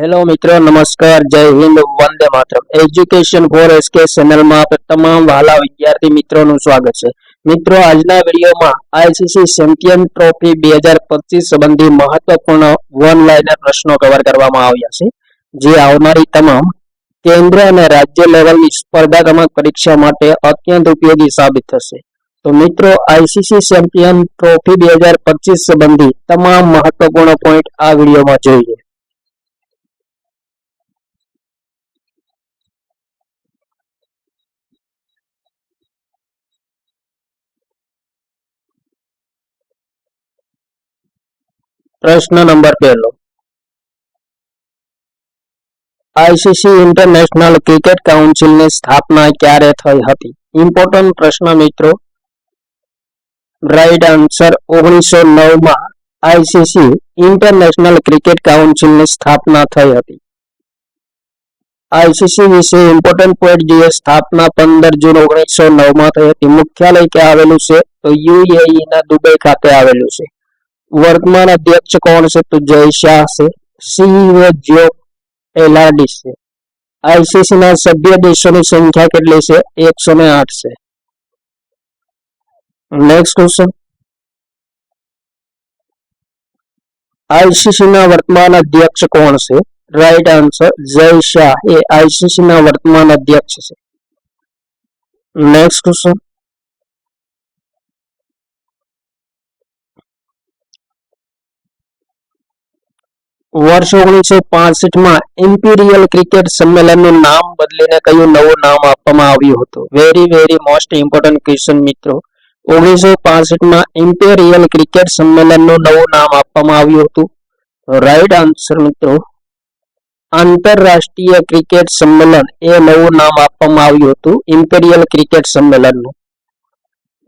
Hello મિત્રો, નમસ્કાર, જય હિન્દ, વંદે માતરમ. એજ્યુકેશન ફોર એસકે ચેનલમાં તમામ વાલા વિદ્યાર્થી મિત્રોનું સ્વાગત છે. મિત્રો, આજના વિડીયોમાં આઈસીસી ચેમ્પિયન ટ્રોફી બે હજાર પચીસ સંબંધી મહત્વપૂર્ણ વન લાઇનર પ્રશ્નો કવર કરવામાં આવ્યા છે. જે આવનારી તમામ કેન્દ્ર અને રાજ્ય લેવલની સ્પર્ધાત્મક પરીક્ષા માટે અત્યંત ઉપયોગી સાબિત થશે. તો મિત્રો આઈસીસી ચેમ્પિયન ટ્રોફી બે હજાર પચીસ સંબંધી તમામ મહત્વપૂર્ણ પોઈન્ટ આ વિડીયોમાં જોઈએ. પ્રશ્ન નંબર પહેલો. આઈસીસી ઇન્ટરનેશનલ ક્રિકેટ કાઉન્સિલની સ્થાપના ક્યારે થઈ હતી? ઇમ્પોર્ટન્ટ પ્રશ્ન મિત્રો. રાઈટ આન્સર ઓગણીસો નવમાં આઈસીસી ઇન્ટરનેશનલ ક્રિકેટ કાઉન્સિલની સ્થાપના થઈ હતી. આઈસીસી વિશે ઇમ્પોર્ટન્ટ પોઈન્ટ જોઈએ સ્થાપના પંદર જૂન ઓગણીસો નવમાં થઈ હતી. મુખ્યાલય ક્યાં આવેલું છે? તો યુએઈ ના દુબઈ ખાતે આવેલું છે. વર્તમાન અધ્યક્ષ કોણ છે? તો જય શાહ છે. સીઈઓ એલઆરડી છે. આઈસીસી ના સભ્ય દેશોની સંખ્યા કેટલી છે? એકસો ને આઠ છે. નેક્સ્ટ ક્વેશ્ચન આઈસીસી ના વર્તમાન અધ્યક્ષ કોણ છે? Right answer Jay Shah. એ આઈસીસી ના વર્તમાન અધ્યક્ષ છે. નેક્સ્ટ ક્વેશ્ચન વર્ષ ઓગણીસો માં ઇમ્પિરિયલ ક્રિકેટ સંમેલનનું નામ બદલીને કયું નવું નામ આપવામાં આવ્યું હતું? Very very most important question મિત્રો. ઓગણીસો માં ઇમ્પિરિયલ ક્રિકેટ સંમેલનનું નવું નામ આપવામાં આવ્યું હતું? રાઈટ આન્સર મિત્રો. આંતરરાષ્ટ્રીય ક્રિકેટ સંમેલન એ નવું નામ આપવામાં આવ્યું હતું, ઇમ્પિરિયલ ક્રિકેટ સંમેલનનું.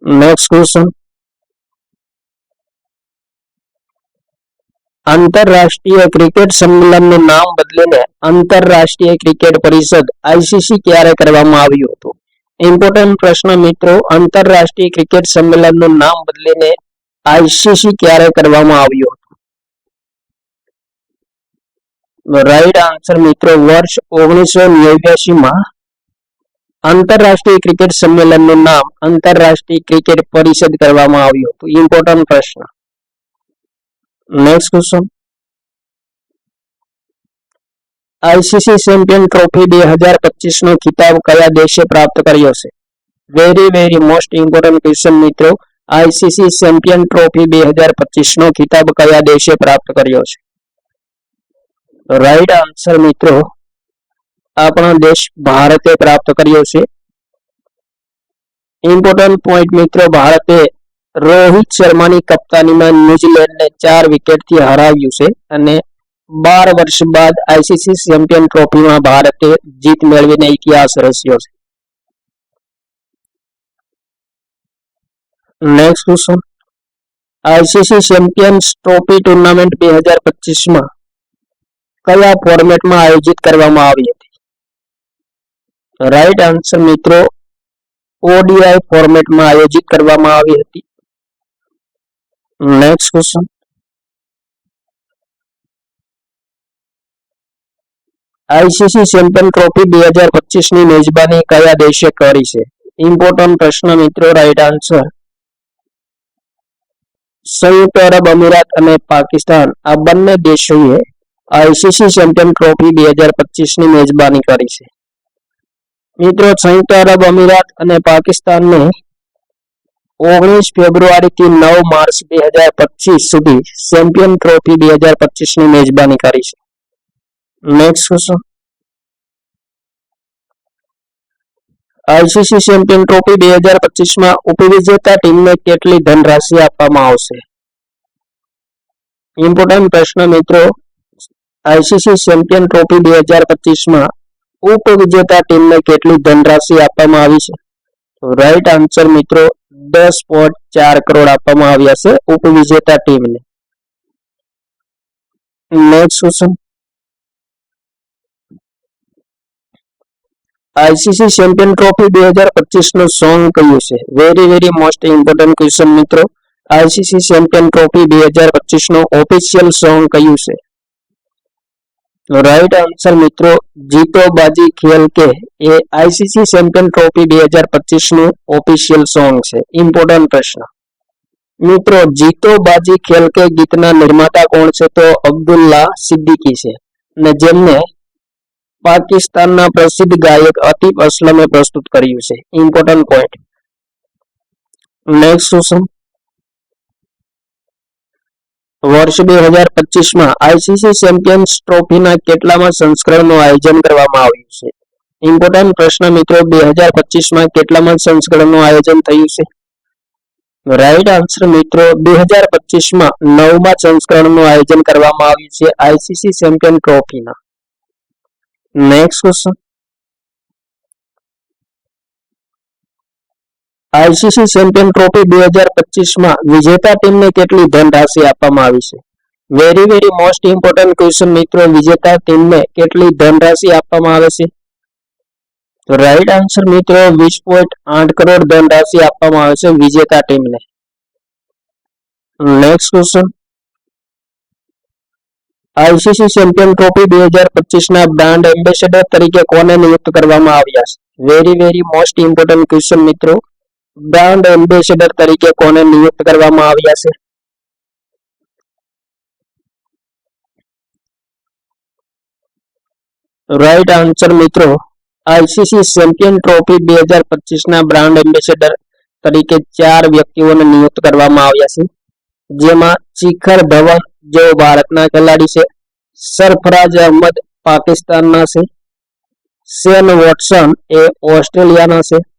નેક્સ્ટ ક્વેશ્ચન આંતરરાષ્ટ્રીય ક્રિકેટ સંમેલનનું નામ બદલીને આંતરરાષ્ટ્રીય ક્રિકેટ પરિષદ આઈસીસી ક્યારે કરવામાં આવ્યું હતું? ઇમ્પોર્ટન્ટ પ્રશ્ન મિત્રો, આંતરરાષ્ટ્રીય ક્રિકેટ સંમેલનનું નામ બદલીને આઈસીસી ક્યારે કરવામાં આવ્યું હતું? રાઈટ આન્સર મિત્રો, વર્ષ ઓગણીસો નેવ્યાસી આંતરરાષ્ટ્રીય ક્રિકેટ સંમેલનનું નામ આંતરરાષ્ટ્રીય ક્રિકેટ પરિષદ કરવામાં આવ્યું હતું. ઇમ્પોર્ટન્ટ પ્રશ્ન. Next question ICC champion trophy બે હજાર પચીસ નો ખિતાબ કયા દેશે પ્રાપ્ત કર્યો છે? Very very most important question મિત્રો. આઈસીસી ચેમ્પિયન ટ્રોફી બે હજાર પચીસ નો ખિતાબ કયા દેશે પ્રાપ્ત કર્યો છે? રાઈટ આન્સર મિત્રો. આપણા દેશ ભારતે પ્રાપ્ત કર્યો છે. ઇમ્પોર્ટન્ટ પોઈન્ટ મિત્રો, ભારતે રોહિત શર્માની કપ્તાનીમાં ન્યુઝીલેન્ડને ચાર વિકેટથી હરાવ્યું છે અને બાર વર્ષ બાદ આઈસીસી ચેમ્પિયન ટ્રોફીમાં ભારતે જીત મેળવીને ઇતિહાસ રચ્યો છે. Next question ICC champions trophy tournament બે હજાર પચીસમાં કયા ફોર્મેટમાં આયોજિત કરવામાં આવી હતી? રાઈટ આન્સર મિત્રો, ઓડીઆઈ ફોર્મેટમાં આયોજિત કરવામાં આવી હતી. Next question. ICC champion trophy બે ની મેજબાની કયા દેશે કરી છે? ઇમ્પોર્ટન્ટ પ્રશ્ન મિત્રો રાઈટ આન્સર સંયુક્ત અરબ અમીરાત અને પાકિસ્તાન, આ બંને દેશોએ આઈસીસી ચેમ્પિયન ટ્રોફી બે હજાર પચીસની મેજબાની કરી છે. મિત્રો, સંયુક્ત અરબ અમીરાત અને પાકિસ્તાનને ઓગણીસ ફેબ્રુઆરી થી નવ માર્ચ બે હજાર પચીસ સુધી ચેમ્પિયન ટ્રોફી બે હજાર પચીસની મેજબાની કરી છે. Next question ICC champion trophy બે હજાર પચીસમાં ઉપવિજેતા ટીમને કેટલી ધનરાશિ આપવામાં આવશે? ઇમ્પોર્ટન્ટ પ્રશ્ન મિત્રો આઈસીસી ચેમ્પિયન ટ્રોફી બે હજાર પચીસમાં ઉપવિજેતા ટીમને કેટલી ધનરાશિ આપવામાં આવી છે? રાઈટ આન્સર મિત્રો દસ પોઈન્ટ ચાર કરોડ આપવામાં આવ્યા છે ઉપવિજેતા ટીમને. Next question ICC champion trophy બે હજાર પચીસનું સોંગ કયું છે? Very very most important question મિત્રો. આઈસીસી ચેમ્પિયન ટ્રોફી બે હજાર પચીસનું ઓફિશિયલ સોંગ કયું છે? રાઈટ આન્સર મિત્રો, જીતો બાજી ખેલ કે એ આઈસીસી ચેમ્પિયન ટ્રોફી બે હજાર પચીસનું ઓફિશિયલ સોંગ છે. ઇમ્પોર્ટન્ટ પ્રશ્ન. મિત્રો, જીતો બાજી ખેલ કે ગીતના નિર્માતા કોણ છે તો અબ્દુલ્લા સિદ્દીકી છે. અને જેમને પાકિસ્તાનના પ્રસિદ્ધ ગાયક અતિફ અસલમે પ્રસ્તુત કર્યું છે. ઇમ્પોર્ટન્ટ પોઈન્ટ નેક્સ્ટ ક્વેશ્ચન વર્ષ બે હજાર પચીસમાં આઈસીસી ચેમ્પિયન્સ ટ્રોફીના કેટલામાં સંસ્કરણનું આયોજન કરવામાં આવ્યું છે? ઇમ્પોર્ટન્ટ પ્રશ્ન મિત્રો, બે હજાર પચીસમાં કેટલામાં સંસ્કરણનું આયોજન થયું છે? રાઈટ આન્સર મિત્રો, બે હજાર પચીસમાં નવમા સંસ્કરણનું આયોજન કરવામાં આવ્યું છે ICC champion ટ્રોફીના. Next question ICC champion trophy બે હજાર પચીસમાં વિજેતા ટીમને કેટલી ધનરાશિ આપવામાં આવી છે? Very very most important question મિત્રો. વિજેતા ટીમને કેટલી ધનરાશિ આપવામાં આવે છે? તો રાઈટ આન્સર મિત્રો, વીસ પોઈન્ટ આઠ કરોડ ધનરાશિ આપવામાં આવે છે વિજેતા ટીમને. Next question ICC champion trophy બે હજાર પચીસના બ્રાન્ડ એમ્બેસેડર તરીકે કોને નિયુક્ત કરવામાં આવ્યા છે? Very very most important question મિત્રો. બ્રાન્ડ એમ્બેસેડર તરીકે કોને નિયુક્ત કરવામાં આવ્યા છે? રાઈટ આન્સર મિત્રો આઈસીસી ચેમ્પિયન ટ્રોફી બે હજાર પચીસના બ્રાન્ડ એમ્બેસેડર તરીકે ચાર વ્યક્તિઓને નિયુક્ત કરવામાં આવ્યા છે. જેમાં શિખર ધવન, જેઓ ભારતના ખેલાડી છે, સરફરાજ અહમદ પાકિસ્તાનના છે, સેન વોટસન એ ઓસ્ટ્રેલિયાના છે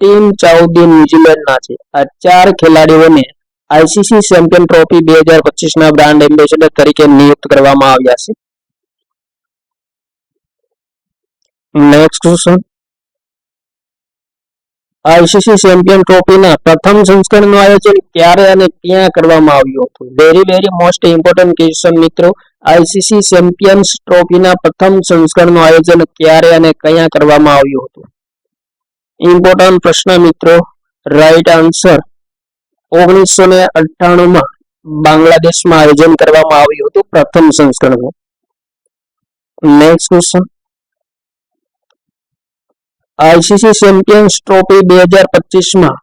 ટીમ ચાઉદી ન્યુઝીલેન્ડના છે. આ ચાર ખેલાડીઓને આઈસીસી ચેમ્પિયન ટ્રોફી બે હજાર પચીસના બ્રાન્ડ એમ્બેસેડર તરીકે નિયુક્ત કરવામાં આવ્યા છે. આઈસીસી ચેમ્પિયન ટ્રોફીના પ્રથમ સંસ્કરણનું આયોજન ક્યારે અને ક્યાં કરવામાં આવ્યું હતું? Very very most important question મિત્રો. આઈસીસી ચેમ્પિયન્સ ટ્રોફીના પ્રથમ સંસ્કરણનું આયોજન ક્યારે અને ક્યાં કરવામાં આવ્યું હતું? ઇમ્પોર્ટન્ટ પ્રશ્ન મિત્રો. રાઈટ આન્સર ઓગણીસો ને અઠ્ઠાણુંમાં બાંગ્લાદેશમાં આયોજન કરવામાં આવ્યું હતું પ્રથમ સંસ્કરણનું. Next question ICC champions trophy બે હજાર પચીસમાં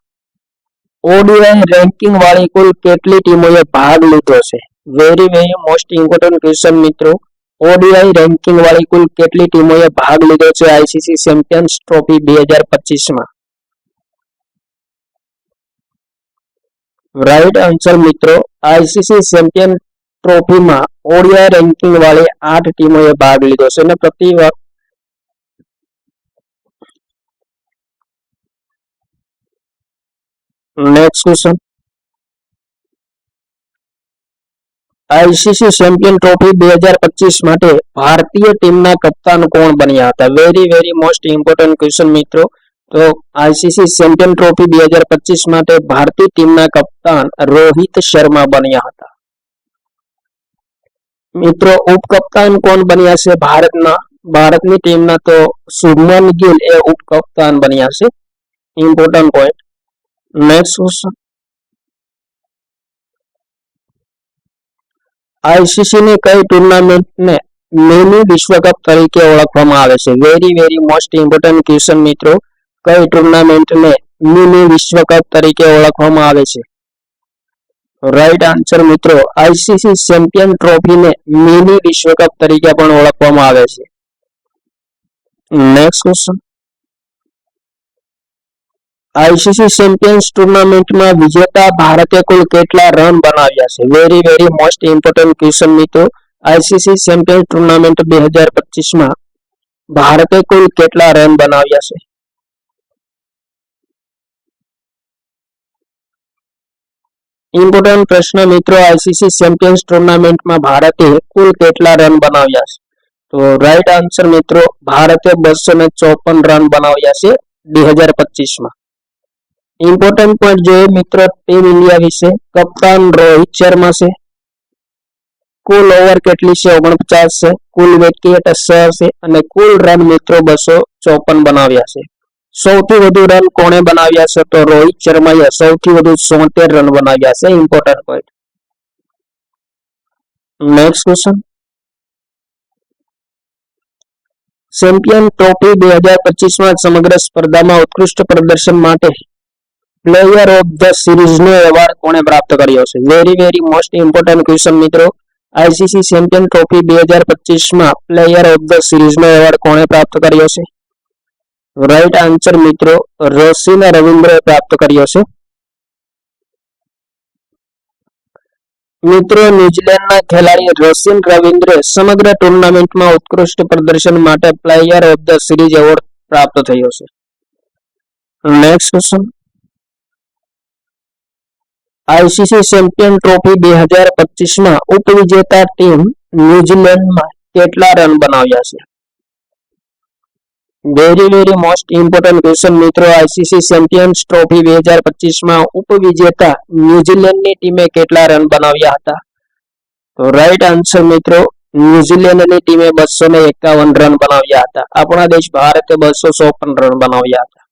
ઓડીઆઈ રેન્કિંગ વાળી કુલ કેટલી ટીમોએ ભાગ લીધો છે? Very very most important question મિત્રો. ઓડીઆઈ રેન્કિંગ વાળી કુલ કેટલી ટીમોએ ભાગ લીધો છે આઈસીસી ચેમ્પિયન્સ ટ્રોફી બે હજાર પચીસમાં? રાઈટ આન્સર મિત્રો આઈસીસી ચેમ્પિયન ટ્રોફીમાં ઓડીઆઈ રેન્કિંગ વાળી આઠ ટીમોએ ભાગ લીધો છે અને પ્રતિ next question ICC champion trophy બે હજાર પચીસ માટે ભારતીય ટીમના કપ્તાન કોણ બન્યા હતા? Very very most important question મિત્રો. તો આઈસીસી ચેમ્પિયન ટ્રોફી બે હજાર પચીસ માટે ભારતીય ટીમના કપ્તાન રોહિત શર્મા બન્યા હતા. મિત્રો, ઉપકપ્તાન કોણ બન્યા છે ભારતના? ભારતની ટીમના તો શુભમન ગિલ એ ઉપકપ્તાન બન્યા છે. Important point next question ICC ની કઈ ટુર્નામેન્ટને મિની વિશ્વકપ તરીકે ઓળખવામાં આવે છે? Very very most important question મિત્રો. કઈ ટુર્નામેન્ટને મિની વિશ્વકપ તરીકે ઓળખવામાં આવે છે? રાઈટ આન્સર મિત્રો, આઈસીસી ચેમ્પિયન ટ્રોફીને મિની વિશ્વકપ તરીકે પણ ઓળખવામાં આવે છે. નેક્સ્ટ ક્વેશ્ચન આઈસીસી ચેમ્પિયન્સ ટુર્નામેન્ટમાં વિજેતા ભારતે કુલ કેટલા રન બનાવ્યા છે? Very very most important question મિત્રો. આઈસીસી ચેમ્પિયન્સ ટુર્નામેન્ટ બે હજાર પચીસમાં ભારતે કુલ કેટલા રન બનાવ્યા છે? ઇમ્પોર્ટન્ટ પ્રશ્ન મિત્રો, આઈસીસી ચેમ્પિયન્સ ટુર્નામેન્ટમાં ભારતે કુલ કેટલા રન બનાવ્યા છે? તો રાઈટ આન્સર મિત્રો, ભારતે બસો ને ચોપન રન બનાવ્યા છે બે હજાર પચીસમાં. ઇમ્પોર્ટન્ટ પોઈન્ટ જોઈએ મિત્રો ટીમ ઇન્ડિયા વિશે, કપ્તાન રોહિત શર્મા છે. કુલ ઓવર કેટલી છે? ઓગણપચાસ છે. કુલ વિકેટ અસર છે અને કુલ રન મિત્રો બસો ચોપન બનાવ્યા છે. સૌથી વધુ રન કોણે બનાવ્યા છે? તો રોહિત શર્માએ સૌથી વધુ સોતેર રન બનાવ્યા છે. Important point next question champion trophy બે હજાર પચીસમાં સમગ્ર સ્પર્ધામાં ઉત્કૃષ્ટ પ્રદર્શન માટે પ્લેયર ઓફ ધ સિરીઝનો એવોર્ડ કોણે પ્રાપ્ત કર્યો છે? Very very most important question મિત્રો. આઈસીસી ચેમ્પિયન ટ્રોફી બે હજાર પચીસમાં પ્લેયર ઓફ ધ સિરીઝનો એવોર્ડ કોણે પ્રાપ્ત કર્યો છે? રાઈટ આન્સર મિત્રો રોશિન રવિન્દ્રએ પ્રાપ્ત કર્યો છે. મિત્રો, ન્યુઝીલેન્ડના ખેલાડી રોશિન રવિન્દ્રે સમગ્ર ટુર્નામેન્ટમાં ઉત્કૃષ્ટ પ્રદર્શન માટે player of the series award પ્રાપ્ત થયો છે. Next question ICC champion trophy બે હજાર પચીસમાં ઉપવિજેતા ટીમ ન્યુઝીલેન્ડમાં કેટલા રન બનાવ્યા છે very very most important question મિત્રો આઈસીસી ચેમ્પિયન્સ ટ્રોફી બે હજાર પચીસમાં ઉપવિજેતા ન્યુઝીલેન્ડની ટીમે કેટલા રન બનાવ્યા હતા તો રાઈટ આન્સર મિત્રો ન્યુઝીલેન્ડની ટીમે બસો ને એકાવન રન બનાવ્યા હતા આપણા દેશ ભારતે બસો ચોપન રન બનાવ્યા હતા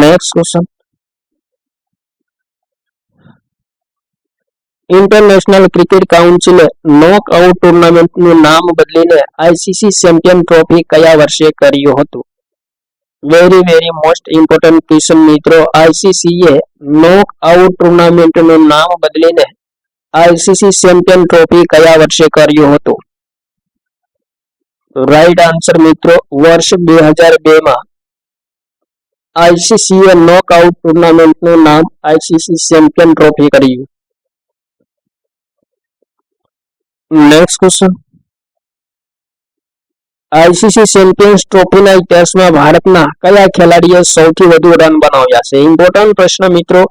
નેક્સ્ટ ક્વેશ્ચન ઇન્ટરનેશનલ ક્રિકેટ કાઉન્સિલે નોક આઉટ ટુર્નામેન્ટનું નામ બદલીને આઈસીસી ચેમ્પિયન ટ્રોફી કયા વર્ષે કર્યું હતું? Very very most important question મિત્રો. આઈસીસીએ નોક આઉટ ટુર્નામેન્ટનું નામ બદલીને આઈસીસી ચેમ્પિયન ટ્રોફી કયા વર્ષે કર્યું હતું? રાઈટ આન્સર મિત્રો, વર્ષ બે હજાર બે માં આઈસીસીએ નોક આઉટ ટુર્નામેન્ટનું નામ આઈસીસી ચેમ્પિયન ટ્રોફી કર્યું. નેક્સ્ટ ક્વેશ્ચન આઈસીસી ચેમ્પિયન્સ ટ્રોફીના ઇતિહાસમાં ભારતના કયા ખેલાડીએ સૌથી વધુ રન બનાવ્યા છે? ઇમ્પોર્ટન્ટ પ્રશ્ન મિત્રો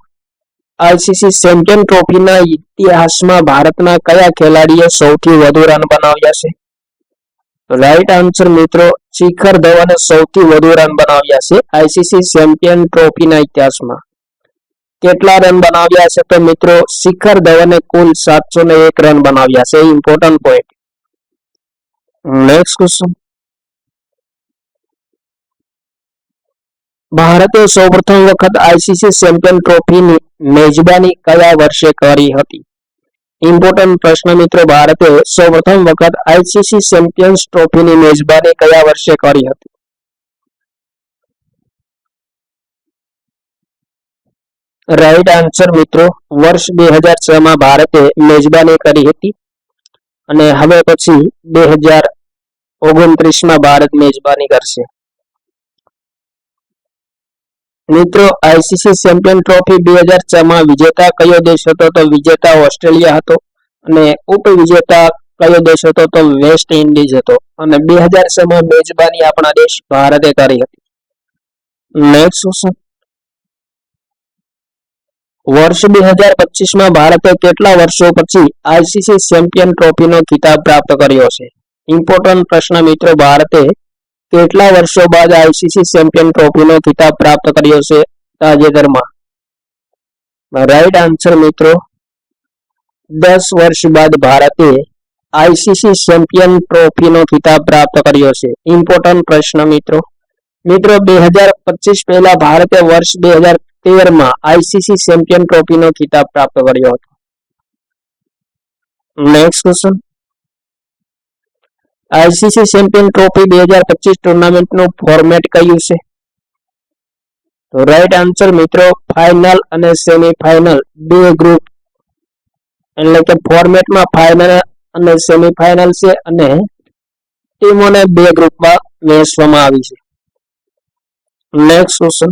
આઈસીસી ચેમ્પિયન ટ્રોફીના ઇતિહાસમાં ભારતના કયા ખેલાડીએ સૌથી વધુ રન બનાવ્યા છે? રાઈટ આન્સર મિત્રો, શિખર ધવને સૌથી વધુ રન બનાવ્યા છે આઈસીસી ચેમ્પિયન ટ્રોફીના ઇતિહાસમાં. કેટલા રન બનાવ્યા છે તો મિત્રો શિખર ધવને કુલ સાતસો ને એક રન બનાવ્યા છે. ઇમ્પોર્ટન્ટ પોઈન્ટ નેક્સ્ટ ક્વેશ્ચન ભારતે સૌપ્રથમ વખત આઈસીસી ચેમ્પિયન ટ્રોફીની મેજબાની કયા વર્ષે કરી હતી? ઇમ્પોર્ટન્ટ પ્રશ્ન મિત્રો, ભારતે સૌપ્રથમ વખત આઈસીસી ચેમ્પિયન્સ ટ્રોફીની મેજબાની કયા વર્ષે કરી હતી? રાઈટ આન્સર મિત્રો, વર્ષ બે હજાર છ માં ભારતે મેજબાની કરી હતી. અને હવે પછી બે હજાર ઓગણત્રીસમાં ભારત મેજબાની કરશે. મિત્રો આઈસીસી ચેમ્પિયન ટ્રોફી બે હજાર છ માં વિજેતા કયો દેશ હતો તો વિજેતા ઓસ્ટ્રેલિયા હતો. અને ઉપવિજેતા કયો દેશ હતો તો વેસ્ટ ઇન્ડિઝ હતો. અને બે હજાર છ માં મેજબાની આપણા દેશ ભારતે કરી હતી. નેક્સ્ટ ક્વેશ્ચન વર્ષ બે હજાર પચીસમાં ભારતે કેટલા વર્ષો પછી આઈસીસી ચેમ્પિયન ટ્રોફીનો ખિતાબ પ્રાપ્ત કર્યો છે? ઇમ્પોર્ટન્ટ પ્રશ્ન મિત્રો, ભારતે કેટલા વર્ષો બાદ આઈસીસી ચેમ્પિયન ટ્રોફીનો ખિતાબ પ્રાપ્ત કર્યો છે તાજેતરમાં? રાઈટ આન્સર મિત્રો, દસ વર્ષ બાદ ભારતે આઈસીસી ચેમ્પિયન ટ્રોફીનો ખિતાબ પ્રાપ્ત કર્યો છે. ઇમ્પોર્ટન્ટ પ્રશ્ન મિત્રો મિત્રો, બે હજાર પચીસ પહેલા ભારતે વર્ષ બે હજાર તેરમાં આઈસીસી ચેમ્પિયન ટ્રોફીનો ખિતાબ પ્રાપ્ત કર્યો હતો. Next question ICC champion trophy બે હજાર પચીસ ટુર્નામેન્ટનું ફોર્મેટ કયું છે? તો રાઈટ આન્સર મિત્રો ફાઇનલ અને સેમીફાઇનલ બે ગ્રુપ એટલે કે ફોર્મેટમાં ફાઇનલ અને સેમીફાઇનલ છે અને ટીમોને બે ગ્રુપમાં વહેંચવામાં આવી છે. Next question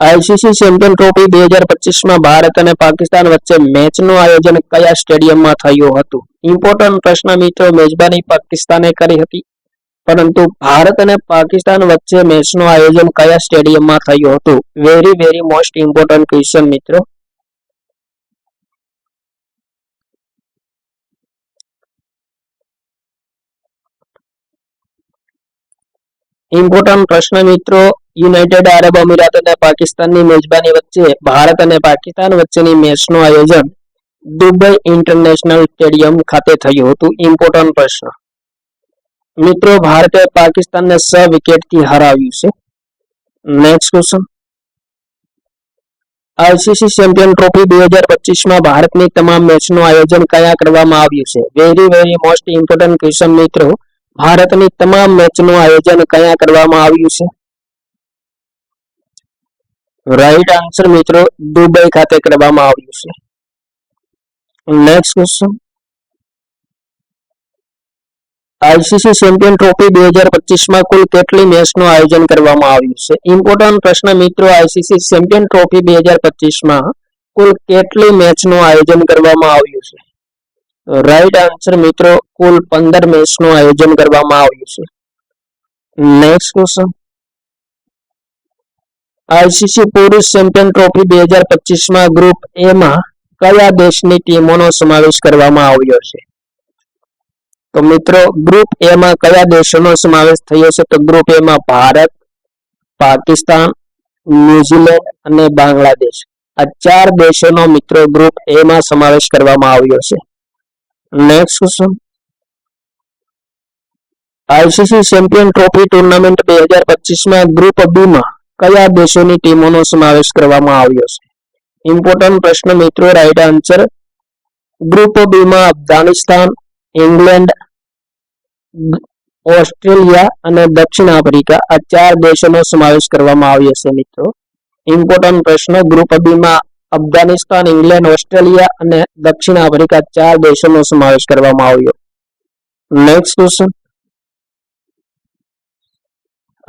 ICC champion trophy બે હજાર પચીસમાં ભારત અને પાકિસ્તાન વચ્ચે મેચનું આયોજન કયા સ્ટેડિયમમાં થયું હતું? ઇમ્પોર્ટન્ટ પ્રશ્ન મિત્રો, મેજબાની પાકિસ્તાને કરી હતી. પરંતુ ભારત અને પાકિસ્તાન વચ્ચે મેચનું આયોજન કયા સ્ટેડિયમમાં થયું હતું? Very very most important question મિત્રો. ઇમ્પોર્ટન્ટ પ્રશ્ન મિત્રો યુનાઇટેડ આરબ અમીરાત અને પાકિસ્તાનની મેજબાની વચ્ચે ભારત અને પાકિસ્તાન વચ્ચેની મેચનું આયોજન દુબઈ ઇન્ટરનેશનલ સ્ટેડિયમ ખાતે થયું હતું. ઇમ્પોર્ટન્ટ પ્રશ્ન. મિત્રો, ભારતે પાકિસ્તાનને છ વિકેટથી હરાવ્યું છે. Next question ICC champion trophy બે હજાર પચીસમાં ભારતની તમામ મેચનું આયોજન કયા કરવામાં આવ્યું છે? Very very most important question મિત્રો. ભારતની તમામ મેચનું આયોજન કયા કરવામાં આવ્યું છે? રાઈટ આન્સર મિત્રો, દુબઈ ખાતે કરવામાં આવ્યું છે. Next question ICC champion trophy બે હજાર પચીસમાં કુલ કેટલી મેચનું આયોજન કરવામાં આવ્યું છે? ઇમ્પોર્ટન્ટ પ્રશ્ન, મિત્રો આઈસીસી ચેમ્પિયન ટ્રોફી બે હજાર પચીસમાં કુલ કેટલી મેચનું આયોજન કરવામાં આવ્યું છે? રાઈટ આન્સર મિત્રો, કુલ પંદર મેચનું આયોજન કરવામાં આવ્યું છે. નેક્સ્ટ ક્વેશ્ચન આઈસીસી પુરુષ ચેમ્પિયન ટ્રોફી બે હજાર પચીસમાં ગ્રુપ એ માં કયા દેશની ટીમોનો સમાવેશ કરવામાં આવ્યો છે? તો મિત્રો, ગ્રુપ એ માં કયા દેશોનો સમાવેશ થયો છે? તો ગ્રુપ એ માં ભારત, પાકિસ્તાન, ન્યુઝીલેન્ડ અને બાંગ્લાદેશ. આ ચાર દેશોનો મિત્રો ગ્રુપ એ માં સમાવેશ કરવામાં આવ્યો છે. Next question ICC champion trophy tournament બે હજાર પચીસમાં ગ્રુપ બી માં કયા દેશોની ટીમોનો સમાવેશ કરવામાં આવ્યો છે? ઇમ્પોર્ટન્ટ પ્રશ્ન મિત્રો રાઈટ આન્સર ગ્રુપ બી માં અફઘાનિસ્તાન ઇંગ્લેન્ડ ઓસ્ટ્રેલિયા અને દક્ષિણ આફ્રિકા આ ચાર દેશોનો સમાવેશ કરવામાં આવ્યો છે મિત્રો. ઇમ્પોર્ટન્ટ પ્રશ્ન ગ્રુપ બી માં અફઘાનિસ્તાન ઇંગ્લેન્ડ ઓસ્ટ્રેલિયા અને દક્ષિણ આફ્રિકા ચાર દેશોનો સમાવેશ કરવામાં આવ્યો. નેક્સ્ટ ક્વેશ્ચન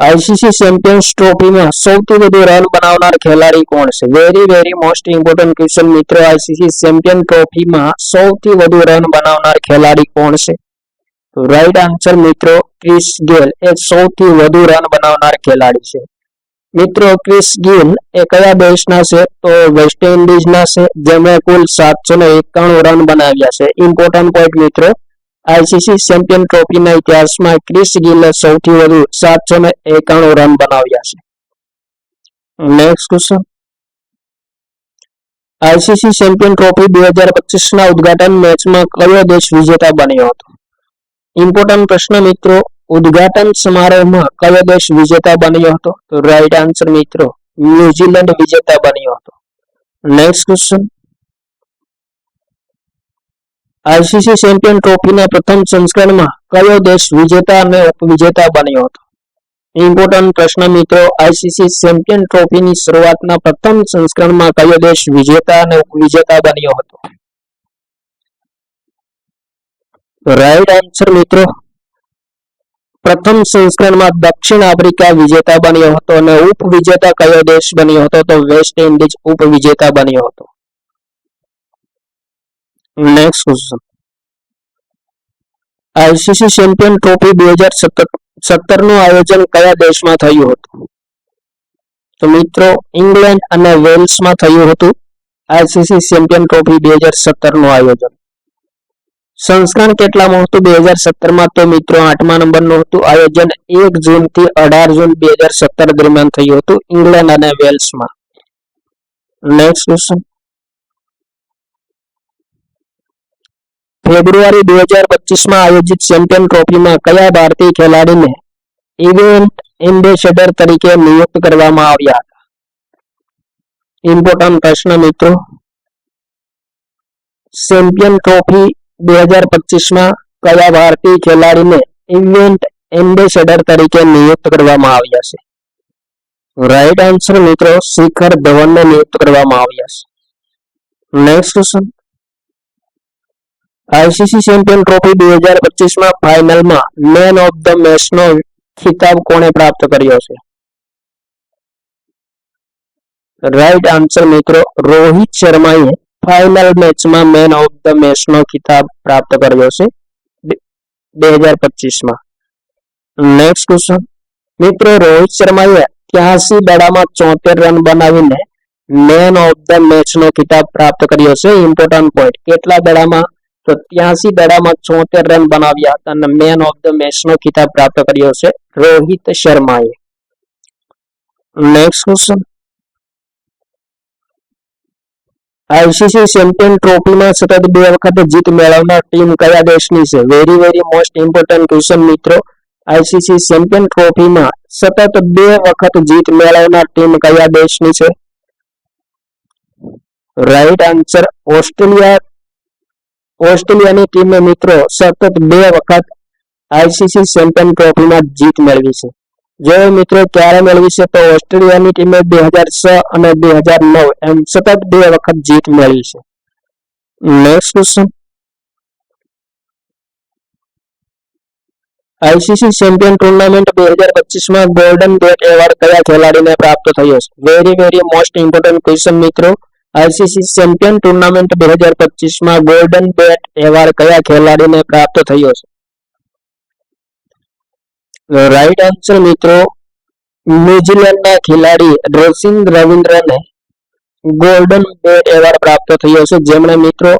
આઈસીસી ચેમ્પિયન્સ ટ્રોફીમાં સૌથી વધુ રન બનાવનાર ખેલાડી કોણ છે? Very very most important question મિત્રો, આઈસીસી ચેમ્પિયન ટ્રોફીમાં સૌથી વધુ રન બનાવનાર ખેલાડી કોણ છે? તો રાઈટ આન્સર મિત્રો, ક્રિસ ગેલ એ સૌથી વધુ રન બનાવનાર ખેલાડી છે. મિત્રો, ક્રિસ ગેલ એ કયા દેશના છે? તો વેસ્ટ ઇન્ડિઝના છે જેમણે કુલ સાતસો ને એકાણું રન બનાવ્યા છે. ઇમ્પોર્ટન્ટ પોઈન્ટ મિત્રો આઈસીસી ચેમ્પિયન ટ્રોફીના ઇતિહાસમાં ક્રિસ ગિલે સૌથી વધુ સાતસો ને એકાણું રન બનાવ્યા છે. Next question ICC champion trophy બે હજાર પચીસના ઉદઘાટન મેચમાં કયો દેશ વિજેતા બન્યો હતો? ઇમ્પોર્ટન્ટ પ્રશ્ન મિત્રો, ઉદઘાટન સમારોહમાં કયો દેશ વિજેતા બન્યો હતો? તો રાઈટ આન્સર મિત્રો, ન્યુઝીલેન્ડ વિજેતા બન્યો હતો. નેક્સ્ટ ક્વેશ્ચન આઈસીસી ચેમ્પિયન ટ્રોફીના પ્રથમ સંસ્કરણમાં કયો દેશ વિજેતા અને ઉપવિજેતા બન્યો હતો? ઇમ્પોર્ટન્ટ પ્રશ્ન મિત્રો, આઈસીસી ચેમ્પિયન ટ્રોફીની શરૂઆતના પ્રથમ સંસ્કરણમાં કયો દેશ વિજેતા અને ઉપવિજેતા બન્યો હતો? રાઈટ આન્સર મિત્રો, પ્રથમ સંસ્કરણમાં દક્ષિણ આફ્રિકા વિજેતા બન્યો હતો અને ઉપવિજેતા કયો દેશ બન્યો હતો? તો વેસ્ટ ઇન્ડિઝ ઉપવિજેતા બન્યો હતો. Next question ICC champion trophy બે હજાર સત્તરનું આયોજન કયા દેશમાં થયું હતું? તો મિત્રો ઇંગ્લેન્ડ અને વેલ્સમાં થયું હતું આઈસીસી ચેમ્પિયન ટ્રોફી બે હજાર સત્તરનું આયોજન. સંસ્કરણ કેટલામાં હતું બે હજાર સત્તરમાં તો મિત્રો આઠમા નંબરનું હતું. આયોજન એક જૂનથી અઢાર જૂન બે હજાર સત્તર દરમિયાન થયું હતું ઇંગ્લેન્ડ અને વેલ્સમાં નેક્સ્ટ ક્વેશ્ચન ફેબ્રુઆરી બે હજાર પચીસમાં આયોજિત ચેમ્પિયન ટ્રોફીમાં કયા ભારતીય ખેલાડીને ઇવેન્ટ એમ્બેસેડર તરીકે નિયુક્ત કરવામાં આવ્યા હતા ઇમ્પોર્ટન્ટ પ્રશ્ન મિત્રો ચેમ્પિયન ટ્રોફી બે હજાર પચીસમાં કયા ભારતીય ખેલાડીને ઇવેન્ટ એમ્બેસેડર તરીકે નિયુક્ત કરવામાં આવ્યા છે રાઈટ આન્સર મિત્રો શિખર ધવનને નિયુક્ત કરવામાં આવ્યા છે next question ICC champion trophy બે હજાર પચીસમાં ફાઇનલમાં મેન ઓફ ધ મેચનો ખિતાબ કોણે પ્રાપ્ત કર્યો છે? રાઈટ આન્સર મિત્રો, રોહિત શર્માએ ફાઇનલ મેચમાં મેન ઓફ ધ મેચનો ખિતાબ પ્રાપ્ત કર્યો છે બે હજાર પચીસમાં નેક્સ્ટ ક્વેશ્ચન મિત્રો, રોહિત શર્માએ ત્યાસી દડામાં ચોતેર રન બનાવીને મેન ઓફ ધ મેચનો ખિતાબ પ્રાપ્ત કર્યો છે. ઇમ્પોર્ટન્ટ પોઈન્ટ કેટલા દડામાં તો ત્યાસી દડામાં ચોતેર રન બનાવ્યા હતા અને મેન ઓફ ધ મેચનો ખિતાબ પ્રાપ્ત કર્યો છે રોહિત શર્માએ. નેક્સ્ટ ક્વેશ્ચન આઈસીસી ચેમ્પિયન ટ્રોફીમાં સતત બે વખત જીત મેળવનાર ટીમ કયા દેશની છે? Very very most important question મિત્રો. આઈસીસી ચેમ્પિયન ટ્રોફીમાં સતત બે વખત જીત મેળવનાર ટીમ કયા દેશની છે? રાઈટ આન્સર ઓસ્ટ્રેલિયા ઓસ્ટ્રેલિયાની ટીમે મિત્રો સતત બે વખત આઈસીસી ચેમ્પિયન ટ્રોફીમાં જીત મેળવી છે. જો મિત્રો ક્યારે મેળવી છે તો ઓસ્ટ્રેલિયાની ટીમે બે હજાર છ અને બે હજાર નવ એમ સતત બે વખત જીત મેળવી છે. Next question ICC champion tournament બે હજાર પચીસમાં ગોલ્ડન બેટ એવોર્ડ કયા ખેલાડીને પ્રાપ્ત થયો છે? Very very most important question મિત્રો. આઈસીસી ચેમ્પિયન ટુર્નામેન્ટ બે હજાર પચીસમાં ગોલ્ડન બેટ એવોર્ડ કયા ખેલાડીને પ્રાપ્ત થયો છે? રાઈટ આન્સર મિત્રો, ન્યુઝીલેન્ડના ખેલાડી ડ્રેસિંગ રવિન્દ્રને ગોલ્ડન બેટ એવોર્ડ પ્રાપ્ત થયો છે. જેમણે મિત્રો,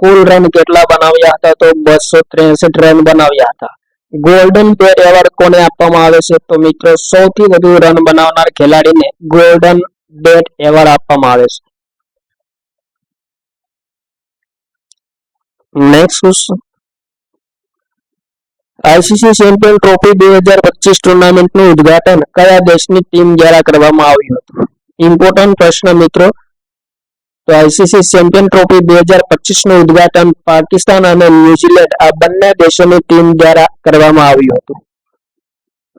કુલ રન કેટલા બનાવ્યા હતા? તો બસો ત્રેસઠ રન બનાવ્યા હતા. ગોલ્ડન બેટ એવોર્ડ કોને આપવામાં આવે છે? તો મિત્રો, સૌથી વધુ રન બનાવનાર ખેલાડીને ગોલ્ડન બેટ એવોર્ડ આપવામાં આવે છે. નેક્સ્ટ આઈસીસી ચેમ્પિયન ટ્રોફી બે હજાર પચીસ ટુર્નામેન્ટનું ઉદઘાટન કયા દેશની ટીમ દ્વારા કરવામાં આવ્યું હતું? ઇમ્પોર્ટન્ટ પ્રશ્ન, મિત્રો. તો આઈસીસી ચેમ્પિયન ટ્રોફી બે હજાર પચીસનું ઉદઘાટન પાકિસ્તાન અને ન્યુઝીલેન્ડ આ બંને દેશોની ટીમ દ્વારા કરવામાં આવ્યું હતું.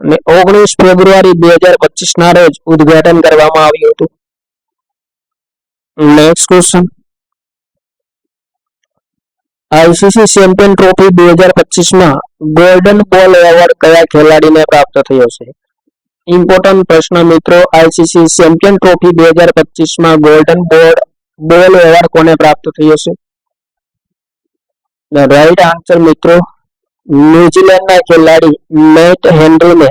અને ઓગણીસ ફેબ્રુઆરી બે હજાર પચીસના રોજ ઉદ્ઘાટન કરવામાં આવ્યું હતું. Next question ICC champion trophy બે હજાર પચીસમાં ગોલ્ડન બોલ એવોર્ડ કયા ખેલાડીને પ્રાપ્ત થયો છે? ઇમ્પોર્ટન્ટ પ્રશ્ન મિત્રો, આઈસીસી ચેમ્પિયન ટ્રોફી બે હજાર પચીસમાં ગોલ્ડન બોર્ડ બોલ એવોર્ડ કોને પ્રાપ્ત થયો છે? રાઈટ આન્સર મિત્રો, ન્યુઝીલેન્ડના ખેલાડી મેટ હેનરીને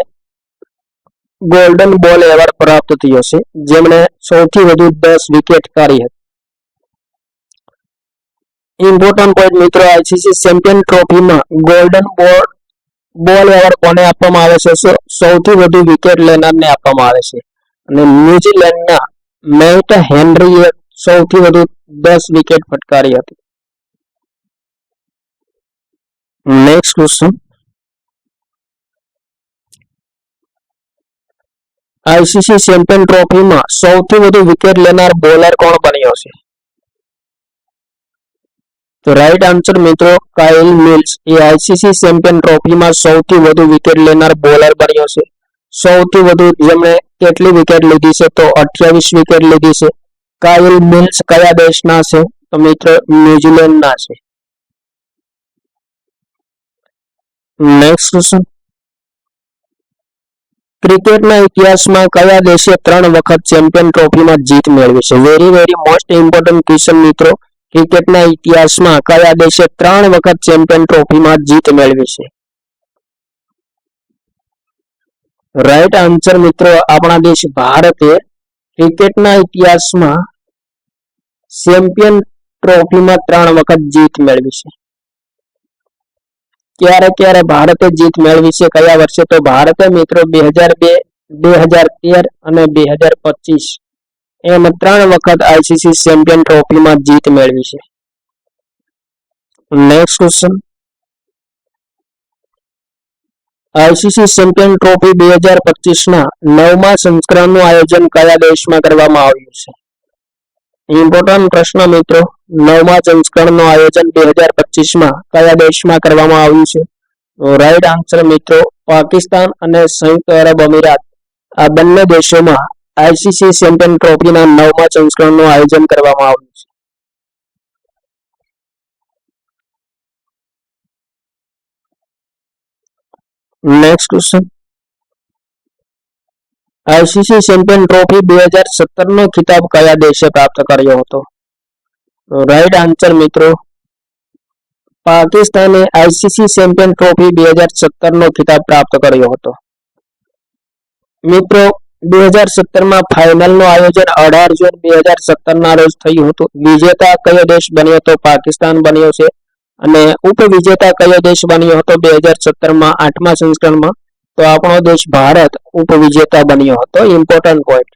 ગોલ્ડન બોલ એવોર્ડ પ્રાપ્ત થયો છે, જેમણે સૌથી વધુ દસ વિકેટ કાઢી હતી. ઇમ્પોર્ટન્ટ પોઈન્ટ મિત્રો આઈસીસી ચેમ્પિયન ટ્રોફીમાં ગોલ્ડન બોલ બોલ એવોર્ડ કોને આપવામાં આવે છે? સૌથી વધુ વિકેટ લેનારને આપવામાં આવે છે. અને ન્યુઝીલેન્ડના મેટ હેનરીએ સૌથી વધુ દસ વિકેટ ફટકારી હતી. નેક્સ્ટ ક્વેશ્ચન આઈસીસી ચેમ્પિયન ટ્રોફીમાં સૌથી વધુ વિકેટ લેનાર બોલર કોણ બન્યો છે? તો રાઈટ આન્સર મિત્રો કાઇલ મિલ્સ એ આઈસીસી ચેમ્પિયન ટ્રોફીમાં સૌથી વધુ વિકેટ લેનાર બોલર બન્યો છે. સૌથી વધુ જેમણે કેટલી વિકેટ લીધી છે તો 28 વિકેટ લીધી છે. કાઇલ મિલ્સ કયા દેશના છે? તો મિત્રો, ન્યુઝીલેન્ડના છે. નેક્સ્ટ ક્વેશ્ચન ક્રિકેટના ઇતિહાસમાં કયા દેશે ત્રણ વખત ચેમ્પિયન ટ્રોફીમાં જીત મેળવી છે? Very very most important question મિત્રો. ક્રિકેટના ઇતિહાસમાં કયા દેશે ત્રણ વખત ચેમ્પિયન ટ્રોફીમાં જીત મેળવી છે? રાઈટ આન્સર મિત્રો, આપણા દેશ ભારતે ક્રિકેટના ઇતિહાસમાં ચેમ્પિયન ટ્રોફીમાં ત્રણ વખત જીત મેળવી છે. ક્યારે ક્યારે ભારતે જીત મેળવી છે, કયા વર્ષે? તો ભારતે મિત્રો બે હજાર બે બે હજાર તેર અને બે હજાર પચીસ એમ ત્રણ વખત આઈસીસી ચેમ્પિયન ટ્રોફીમાં જીત મેળવી છે. Next question ICC champion trophy બે હજાર પચીસના નવમા સંસ્કરણનું આયોજન કયા દેશમાં કરવામાં આવ્યું છે? ઇમ્પોર્ટન્ટ પ્રશ્ન મિત્રો. નવમા સંસ્કરણનું આયોજન બે હજાર પચીસમાં કયા દેશમાં કરવામાં આવ્યું છે? રાઈટ આન્સર મિત્રો, પાકિસ્તાન અને સંયુક્ત અરબ અમીરાત. આ બંને દેશોમાં આઈસીસી ચેમ્પિયન ટ્રોફીના નવમા સંસ્કરણનું આયોજન કરવામાં આવ્યું છે. Next question ICC champion trophy બે હજાર સત્તર નો ખિતાબ કયા દેશે પ્રાપ્ત કર્યો હતો? રાઈટ આન્સર મિત્રો. પાકિસ્તાને આઈસીસી ચેમ્પિયન ટ્રોફી બે હજાર સત્તર નો ખિતાબ પ્રાપ્ત કર્યો હતો. મિત્રો બે હજાર આયોજન અઢાર જૂન બે હજાર સત્તર ના રોજ થયું હતું. પાકિસ્તાન બન્યો છે અને ઉપવિજેતા કયો બન્યો હતો બે હજાર સત્તરમાં આઠમા સંસ્કરણમાં? તો આપણો દેશ ભારત ઉપવિજેતા બન્યો હતો. Important point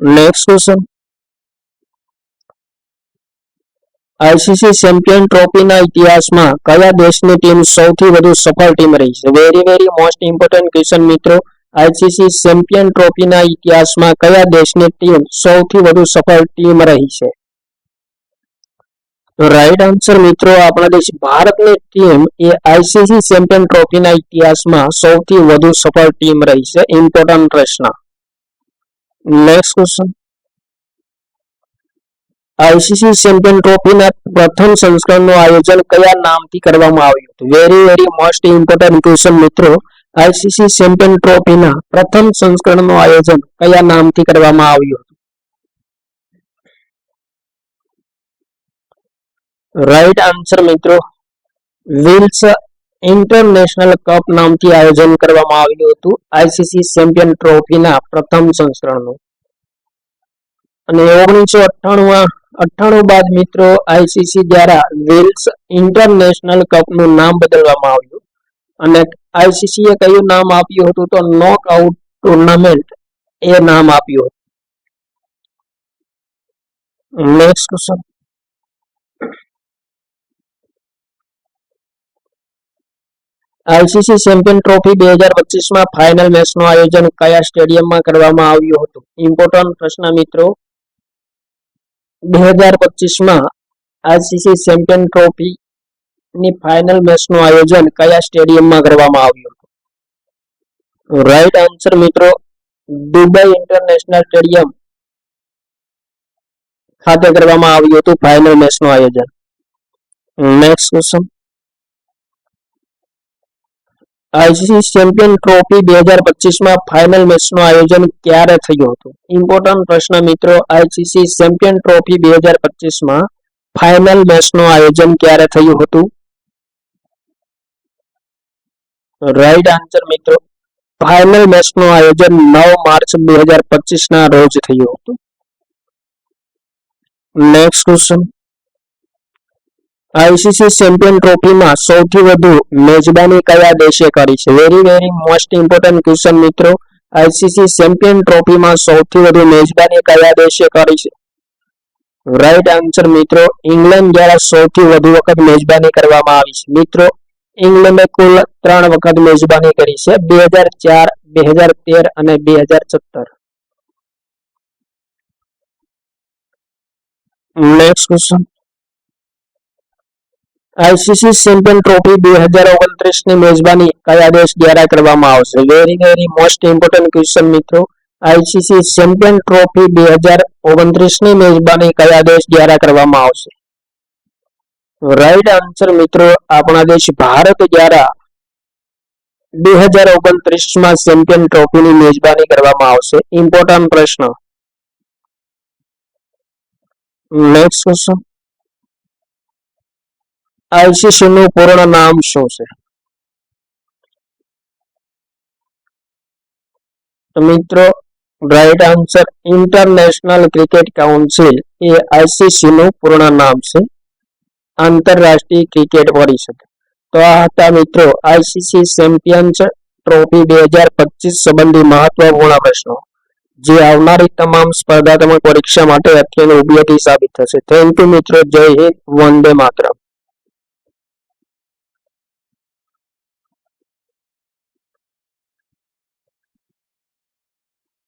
next question ICC champion ટ્રોફીના ઇતિહાસમાં કયા દેશની ટીમ સૌથી વધુ સફળ ટીમ રહી છે? Very very most important question મિત્રો. આઈસીસી ચેમ્પિયન ટ્રોફીના ઇતિહાસમાં કયા દેશની ટીમ સૌથી વધુ સફળ ટીમ રહી છે? તો રાઈટ આન્સર મિત્રો આપણા દેશ ભારતની ટીમ એ આઈસીસી ચેમ્પિયન ટ્રોફીના ઇતિહાસમાં સૌથી વધુ સફળ ટીમ રહી છે. ઇમ્પોર્ટન્ટ પ્રશ્ન. નેક્સ્ટ ક્વેશ્ચન આઈસીસી ચેમ્પિયન ટ્રોફીના પ્રથમ સંસ્કરણનું આયોજન કયા નામથી કરવામાં આવ્યું હતું? Very very most important question મિત્રો. આઈસીસી ચેમ્પિયન ટ્રોફીના પ્રથમ સંસ્કરણનું આયોજન કયા નામથી કરવામાં આવ્યું હતું? રાઈટ આન્સર મિત્રો. વિલ્સ ઇન્ટરનેશનલ કપ નામથી આયોજન કરવામાં આવ્યું હતું આઈસીસી ચેમ્પિયન ટ્રોફીના પ્રથમ સંસ્કરણનું. અને ઓગણીસો અઠ્ઠાણું અઠ્ઠાણું બાદ મિત્રો આઈસીસી દ્વારા વેલ્સ ઇન્ટરનેશનલ કપનું નામ બદલવામાં આવ્યું. અને આઈસીસી એ કયું નામ આપ્યું હતું તો નોક આઉટ ટુર્નામેન્ટ એ નામ આપ્યું હતું. Next question ICC champion trophy બે હજાર પચીસમાં ફાઇનલ મેચનું આયોજન કયા સ્ટેડિયમમાં કરવામાં આવ્યું હતું? ઇમ્પોર્ટન્ટ પ્રશ્ન મિત્રો બે હજાર પચીસમાં આઈસીસી ચેમ્પિયન ટ્રોફી ની ફાઇનલ મેચનું આયોજન કયા સ્ટેડિયમમાં કરવામાં આવ્યું હતું? રાઈટ આન્સર મિત્રો, દુબઈ ઇન્ટરનેશનલ સ્ટેડિયમ ખાતે કરવામાં આવ્યું હતું ફાઇનલ મેચનું આયોજન. Next question ICC champion trophy બે હજાર પચીસમાં ફાઇનલ મેચનું આયોજન ક્યારે થયું હતું? ઇમ્પોર્ટન્ટ પ્રશ્ન મિત્રો, આઈસીસી ચેમ્પિયન ટ્રોફી બે હજાર પચીસમાં ફાઇનલ મેચનું આયોજન ક્યારે થયું હતું? રાઈટ આન્સર મિત્રો, ફાઇનલ મેચનું આયોજન નવ માર્ચ બે હજાર પચીસ ના રોજ થયું હતું. નેક્સ્ટ ક્વેશ્ચન આઈસીસી ચેમ્પિયન ટ્રોફીમાં સૌથી વધુ મેજબાની કયા દેશે કરી છે? Very very most important question મિત્રો. આઈસીસી ચેમ્પિયન ટ્રોફીમાં સૌથી વધુ મેજબાની કયા દેશે કરી છે? રાઈટ આન્સર મિત્રો, ઇંગ્લેન્ડ દ્વારા સૌથી વધુ વખત મેજબાની કરવામાં આવી છે. મિત્રો, ઇંગ્લેન્ડે કુલ ત્રણ વખત મેજબાની કરી છે. બે હજાર ચાર, બે હજાર તેર અને બે હજાર સત્તર. Next question ICC champion trophy બે હજાર ઓગણત્રીસની મેજબાની કયા દેશ દ્વારા કરવામાં આવશે? Very very most important question મિત્રો. આઈસીસી ચેમ્પિયન ટ્રોફી બે હજાર ઓગણત્રીસની મેજબાની કયા દેશ દ્વારા કરવામાં આવશે? રાઈટ આન્સર મિત્રો, આપણા દેશ ભારત દ્વારા બે હજાર ઓગણત્રીસમાં ચેમ્પિયન ટ્રોફીની મેજબાની કરવામાં આવશે. ઇમ્પોર્ટન્ટ પ્રશ્ન. નેક્સ્ટ ક્વેશ્ચન આઈસીસી નું પૂર્ણ નામ શું છે? મિત્રો right answer international cricket council એ આઈસીસી નું પૂર્ણ નામ છે. આંતરરાષ્ટ્રીય ક્રિકેટ પરિષદ તો આ હતા મિત્રો આઈસીસી ચેમ્પિયન્સ ટ્રોફી બે હજાર પચીસ સંબંધી મહત્વપૂર્ણ પ્રશ્નો. જે આવનારી તમામ સ્પર્ધાત્મક પરીક્ષા માટે અત્યંત ઉપયોગી સાબિત થશે. થેન્ક યુ મિત્રો, જય હિન્દ, વંદે માતરમ.